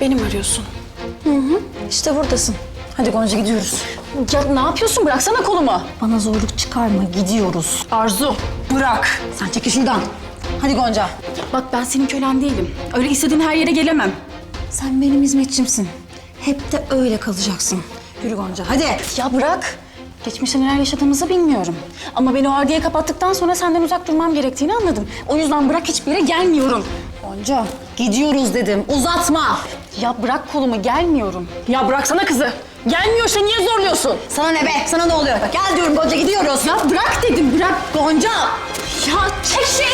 Beni mi arıyorsun? İşte buradasın. Hadi Gonca gidiyoruz. Ya ne yapıyorsun? Bıraksana kolumu. Bana zorluk çıkarma gidiyoruz. Arzu. Bırak. Sen çekil şuradan. Hadi Gonca. Bak ben senin kölen değilim. Öyle istediğin her yere gelemem. Sen benim hizmetçimsin. Hep de öyle kalacaksın. Yürü Gonca hadi. Ya bırak. Geçmişte neler yaşadığımızı bilmiyorum. Ama beni o ardiyeye kapattıktan sonra senden uzak durmam gerektiğini anladım. O yüzden bırak hiçbir yere gelmiyorum. Gonca gidiyoruz dedim. Uzatma. Ya bırak kolumu gelmiyorum. Ya bıraksana kızı. Gelmiyorsa niye zorluyorsun? Sana ne be? Sana ne oluyor? Gel diyorum Gonca gidiyoruz. Ya bırak dedim bırak. Gonca. Ya çek şu elini.